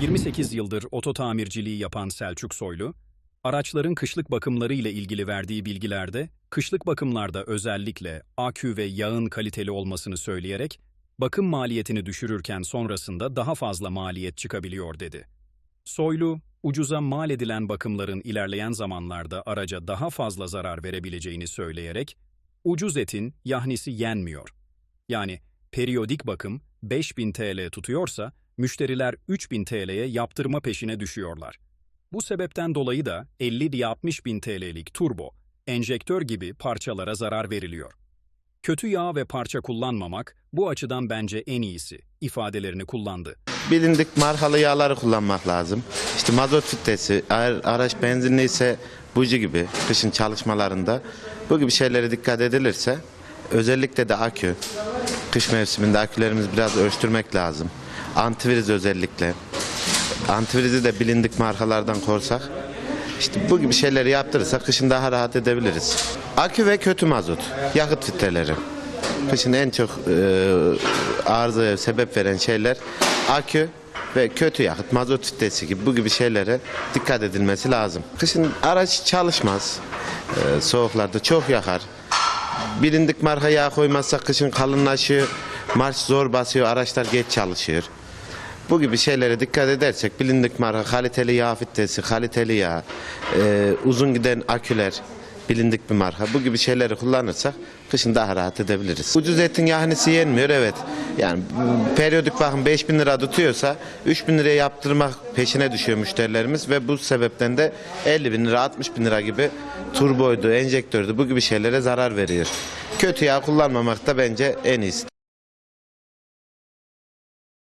28 yıldır oto tamirciliği yapan Selçuk Soylu, araçların kışlık bakımları ile ilgili verdiği bilgilerde, kışlık bakımlarda özellikle akü ve yağın kaliteli olmasını söyleyerek, bakım maliyetini düşürürken sonrasında daha fazla maliyet çıkabiliyor dedi. Soylu, ucuza mal edilen bakımların ilerleyen zamanlarda araca daha fazla zarar verebileceğini söyleyerek, ucuz etin yahnisi yenmiyor. Yani periyodik bakım 5000 TL tutuyorsa, müşteriler 3000 TL'ye yaptırma peşine düşüyorlar. Bu sebepten dolayı da 50-60 bin TL'lik turbo, enjektör gibi parçalara zarar veriliyor. Kötü yağ ve parça kullanmamak bu açıdan bence en iyisi ifadelerini kullandı. bilindik markalı yağları kullanmak lazım. İşte mazot filtresi, araç benzinli ise buji gibi kışın çalışmalarında bu gibi şeylere dikkat edilirse özellikle de akü, kış mevsiminde akülerimizi biraz ölçtürmek lazım. Antiviriz özellikle. Antivirizi de bilindik markalardan korsak işte bu gibi şeyleri yaptırırsak kışın daha rahat edebiliriz. Akü ve kötü mazot, yakıt filtreleri. Kışın en çok e, arızaya sebep veren şeyler akü ve kötü yakıt, mazot filtresi gibi bu gibi şeylere dikkat edilmesi lazım. Kışın araç çalışmaz. E, soğuklarda çok yakar. Bilindik marka yağ koymazsak kışın kalınlaşıyor, marş zor basıyor, araçlar geç çalışıyor. Bu gibi şeylere dikkat edersek bilindik marka kaliteli yağ filtresi, kaliteli yağ, e, uzun giden aküler, bilindik bir marka. Bu gibi şeyleri kullanırsak kışın daha rahat edebiliriz. Ucuz etin yahnisi yenmiyor evet. Yani periyodik bakım 5000 lira tutuyorsa 3000 liraya yaptırmak peşine düşüyor müşterilerimiz ve bu sebepten de 50 bin lira 60 bin lira gibi turboydu, enjektördü bu gibi şeylere zarar veriyor. Kötü yağ kullanmamak da bence en iyisi.